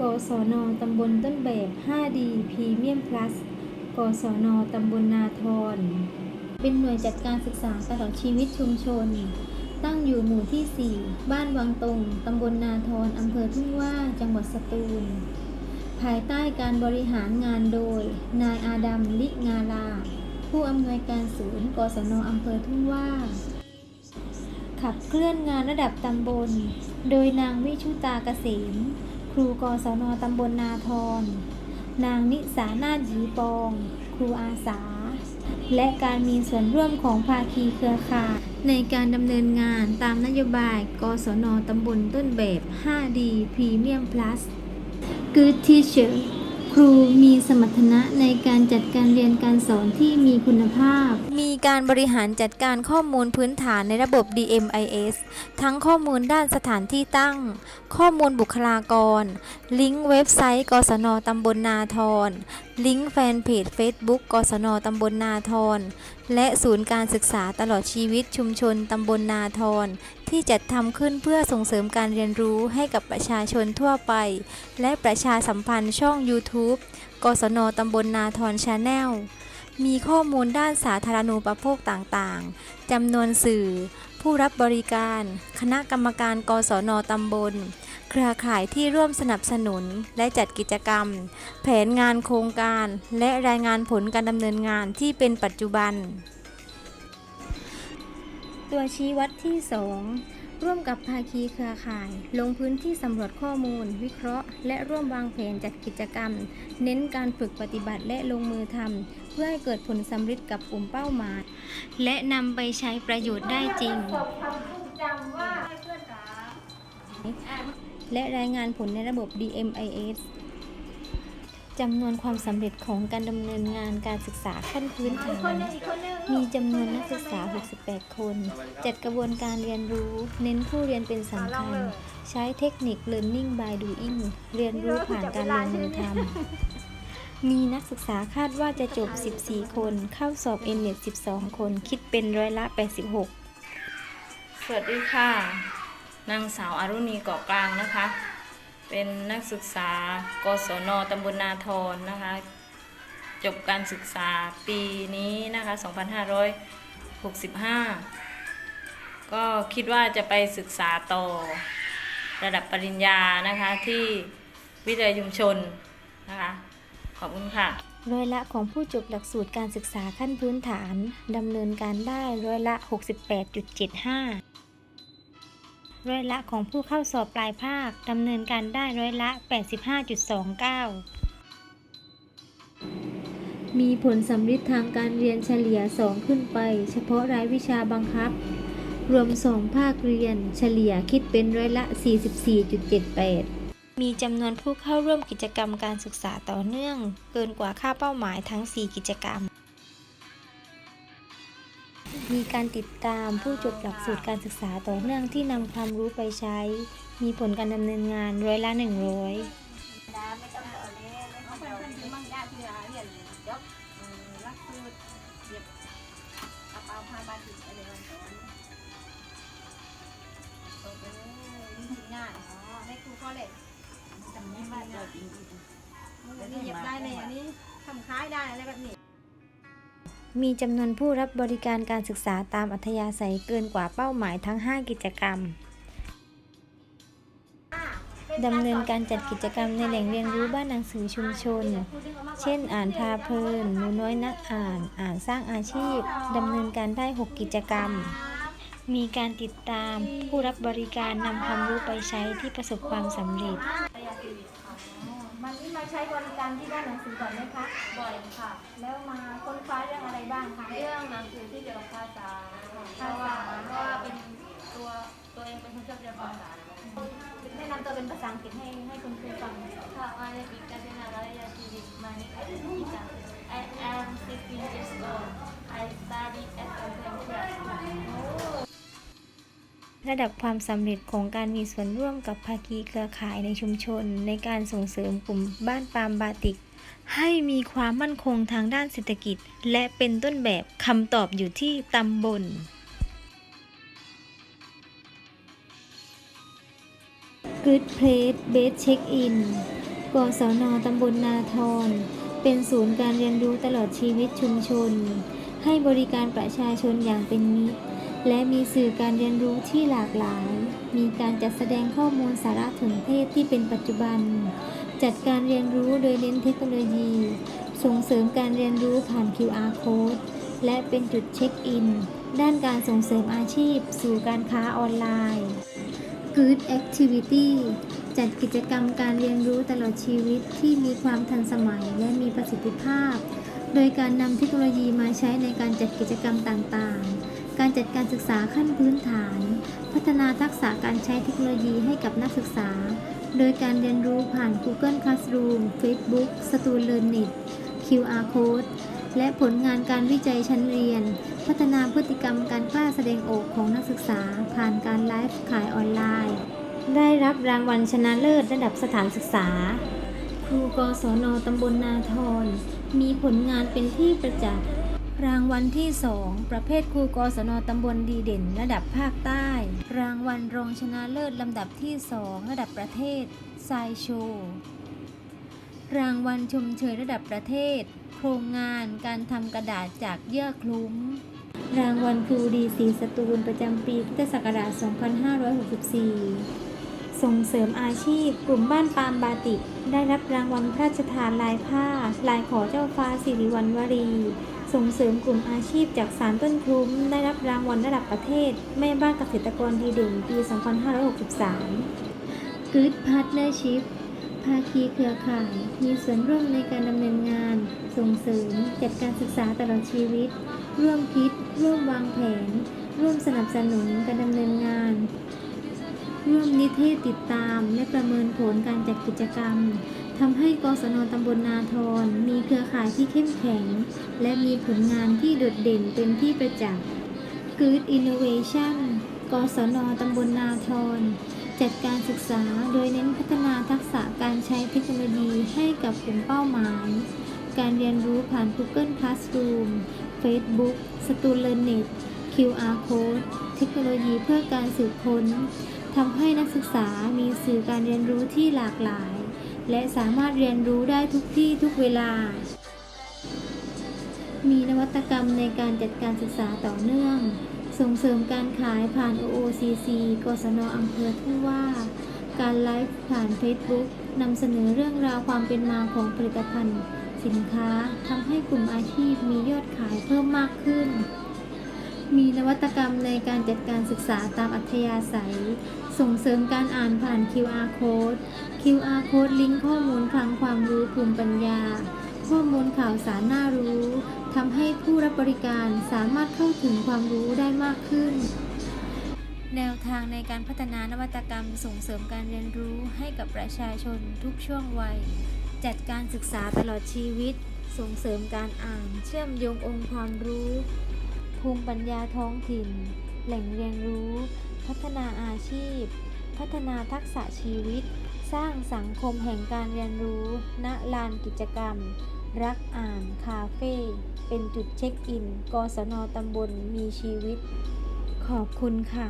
กศนตำบลต้นแบบ 5D พรีเมียมพลัส กศนตำบลนาทร เป็นหน่วยจัดการศึกษาตลอดชีวิตชุมชน ตั้งอยู่หมู่ที่ 4 บ้านวังตรงตำบลนาทรอำเภอทุ่งว่า จังหวัดสตูล ภายใต้การบริหารงานโดย นายอาดัม ลิงาลา ผู้อำนวยการศูนย์ กศนอำเภอทุ่งว่าขับเคลื่อนงานระดับตำบล โดยนางวิชุตาเกษม ครูกศนตำบลนาทร นางนิสานาถีปอง ครูอาสา และการมีส่วนร่วมของภาคีเครือข่ายในการดำเนินงานตามนโยบาย กศนตำบลต้นแบบ 5D Premium Plus Good Teacher ครูมีสมรรถนะในการ จัดการเรียนการสอนที่มีคุณภาพ มีการบริหารจัดการข้อมูลพื้นฐานในระบบ DMIS ทั้งข้อมูลด้านสถานที่ตั้ง ข้อมูลบุคลากร ลิงก์เว็บไซต์ กศนตำบลนาทร ลิงก์แฟนเพจ Facebook กศนตำบลนาทร และศูนย์การศึกษาตลอดชีวิตชุมชนตำบลนาทรที่จัดทำขึ้นเพื่อส่งเสริมการเรียนรู้ให้กับประชาชนทั่วไป และประชาสัมพันธ์ช่อง YouTube กศนตำบลนาทรชาแนล มีข้อมูลด้านสาธารณูปโภคต่างๆ จำนวนสื่อ ผู้รับบริการ คณะกรรมการกศนตำบล เครือข่ายที่ร่วมสนับสนุนและจัดกิจกรรม แผนงานโครงการ และรายงานผลการดำเนินงานที่เป็นปัจจุบัน ตัวชี้วัดที่ 2 ร่วมกับภาคีเครือข่าย ลงพื้นที่สำรวจข้อมูล วิเคราะห์ และร่วมวางแผนจัดกิจกรรม เน้นการฝึกปฏิบัติและลงมือทำเพื่อให้เกิดผลสำเร็จกับกลุ่มเป้าหมาย และนำไปใช้ประโยชน์ได้จริง และรายงานผลในระบบ DMIS จำนวนความสำเร็จของการดำเนินงานการศึกษาขั้นพื้นฐาน มีจำนวนนักศึกษา 68 คน จัดกระบวนการเรียนรู้ เน้นผู้เรียนเป็นสำคัญ ใช้เทคนิค Learning by Doing เรียนรู้ผ่านการลงมือทำ มีนักศึกษาคาดว่าจะจบ 14 คน เข้าสอบ n อ t 12 คน คิดเป็นร้อยละ 86 สวัสดีค่ะ นางสาวอารุณีเกาะกลางนะคะ เป็นนักศึกษากศนตำบลนาทรนะคะ จบการศึกษาปีนี้นะคะ 2565 ก็คิดว่าจะไปศึกษาต่อระดับปริญญานะคะที่วิทยาลัยชุมชนนะคะ ขอบคุณค่ะ ร้อยละของผู้จบหลักสูตรการศึกษาขั้นพื้นฐานดำเนินการได้ร้อยละ 68.75ร้อยละของผู้เข้าสอบปลายภาคดำเนินการได้ร้อยละ 85.29 มีผลสำลิดทางการเรียนเฉลี่ย 2 ขึ้นไป เฉพาะรายวิชาบังคับ รวม 2 ภาคเรียนเฉลี่ยคิดเป็นร้อยละ 44.78 มีจำนวนผู้เข้าร่วมกิจกรรมการศึกษาต่อเนื่อง เกินกว่าค่าเป้าหมายทั้ง 4 กิจกรรม มีการติดตามผู้จบหลักสูตรการศึกษาต่อเนื่องที่นำความรู้ไปใช้ มีผลการดำเนินงานร้อยละ 100ื้อมังญาติที่รานเรียนเดี๋ยวรักคือเก็บกระเป๋าพาบานติดอะไรแบบนก่อนตกไเลยนี่คืองานอ๋อให้ครูก็เลยจำไม่ได้เลยจริงจนี่เย็บได้ในอันนี้ทำคล้ายได้อะไรแบบนี้มีจำนวนผู้รับบริการการศึกษาตามอัธยาศัยเกินกว่าเป้าหมายทั้ง 5 กิจกรรม ดำเนินการจัดกิจกรรมในแหล่งเรียนรู้บ้านหนังสือชุมชน เช่น อ่านพาเพลินหนูน้อยนักอ่าน อ่านสร้างอาชีพ ดำเนินการได้ 6 กิจกรรม มีการติดตามผู้รับบริการนำความรู้ไปใช้ที่ประสบความสำเร็จมันนี่มาใช้บริการที่บ้านหนังสือก่อนไหมคะ บ่อยค่ะ แล้วมาค้นคว้าเรื่องอะไรบ้างคะ เรื่องหนังสือที่เกี่ยวกับภาษาเพราะว่าเพราะว่าเป็นตัวตัวเองเป็นคนชอบเรียนภาษา แนะนำตัวเป็นภาษาอังกฤษให้ให้คุณครูฟัง ค่ะมาในปีการเป็นอะไรยาชีวิตมาในปีการ I am 16 years old I study at Open Class ระดับความสำเร็จของการมีส่วนร่วมกับภาคีเครือข่ายในชุมชน ในการส่งเสริมกลุ่มบ้านปามบาติก ให้มีความมั่นคงทางด้านเศรษฐกิจ และเป็นต้นแบบคำตอบอยู่ที่ตำบล Good Place Best Check In กศนตำบลนาทร เป็นศูนย์การเรียนรู้ตลอดชีวิตชุมชน ให้บริการประชาชนอย่างเป็นมิตร และมีสื่อการเรียนรู้ที่หลากหลาย มีการจัดแสดงข้อมูลสาระสนเทศที่เป็นปัจจุบัน จัดการเรียนรู้โดยเน้นเทคโนโลยี ส่งเสริมการเรียนรู้ผ่าน QR code และเป็นจุดเช็คอิน ด้านการส่งเสริมอาชีพ สู่การค้าออนไลน์ Good Activity จัดกิจกรรมการเรียนรู้ตลอดชีวิตที่มีความทันสมัยและมีประสิทธิภาพ โดยการนำเทคโนโลยีมาใช้ในการจัดกิจกรรมต่างๆ การจัดการศึกษาขั้นพื้นฐาน พัฒนาทักษะการใช้เทคโนโลยีให้กับนักศึกษา โดยการเรียนรู้ผ่าน Google Classroom Facebook StudLearnit QR Code และผลงานการวิจัยชั้นเรียน พัฒนาพฤติกรรมการกล้าแสดงออกของนักศึกษา ผ่านการไลฟ์ขายออนไลน์ ได้รับรางวัลชนะเลิศระดับสถานศึกษา ครูกศนตำบลนาทรมีผลงานเป็นที่ประจักษ์รางวัลที่ 2 ประเภทครูกศนตำบลดีเด่น ระดับภาคใต้ รางวัลรองชนะเลิศลำดับที่ 2 ระดับประเทศไซโชรางวัลชมเชยระดับประเทศ โครงงานการทำกระดาษจากเยื่อคลุ้ม รางวัลครูดีสีสตูลประจำปีพุทธศักราช 2564 ส่งเสริมอาชีพ กลุ่มบ้านปามบาติก ได้รับรางวัลพระราชทานลายผ้า ลายขอเจ้าฟ้าสิริวัณวรี ส่งเสริมกลุ่มอาชีพจากสารต้นคุ้ม ได้รับรางวัลระดับประเทศ แม่บ้านเกษตรกรดีเด่นปี 2563 Good Partnership ภาคีเครือข่าย มีส่วนร่วมในการดำเนินงาน ส่งเสริมจัดการศึกษาตลอดชีวิตร่วมคิด ร่วมวางแผน ร่วมสนับสนุนการดำเนินงาน ร่วมนิเทศติดตามและประเมินผลการจัดกิจกรรมทำให้กศนตำบลนาทรมีเครือข่ายที่เข้มแข็ง และมีผลงานที่โดดเด่นเป็นที่ประจักษ์ Good Innovation กศนตำบลนาทรจัดการศึกษาโดยเน้นพัฒนาทักษะการใช้เทคโนโลยีให้กับกลุ่มเป้าหมาย การเรียนรู้ผ่าน Google Classroom Facebook StudLearnit QR Code เทคโนโลยีเพื่อการสืบค้นทำให้นักศึกษามีสื่อการเรียนรู้ที่หลากหลาย และสามารถเรียนรู้ได้ทุกที่ทุกเวลา มีนวัตกรรมในการจัดการศึกษาต่อเนื่อง ส่งเสริมการขายผ่าน OOCC กศนอำเภอทุ่งว่า การไลฟ์ผ่าน Facebook นำเสนอเรื่องราวความเป็นมาของผลิตภัณฑ์ สินค้าทำให้กลุ่มอาชีพมียอดขายเพิ่มมากขึ้น มีนวัตกรรมในการจัดการศึกษาตามอัธยาศัย ส่งเสริมการอ่านผ่าน QR code QR code ลิงก์ข้อมูลคลังความรู้ภูมิปัญญา ข้อมูลข่าวสารน่ารู้ทำให้ผู้รับบริการสามารถเข้าถึงความรู้ได้มากขึ้นแนวทางในการพัฒนานวัตกรรมส่งเสริมการเรียนรู้ให้กับประชาชนทุกช่วงวัย จัดการศึกษาตลอดชีวิต ส่งเสริมการอ่านเชื่อมโยงองค์ความรู้ ภูมิปัญญาท้องถิ่น แหล่งเรียนรู้ พัฒนาอาชีพ พัฒนาทักษะชีวิต สร้างสังคมแห่งการเรียนรู้ ณลานกิจกรรม รักอ่านคาเฟ่เป็นจุดเช็คอินกศนตำบลมีชีวิต ขอบคุณค่ะ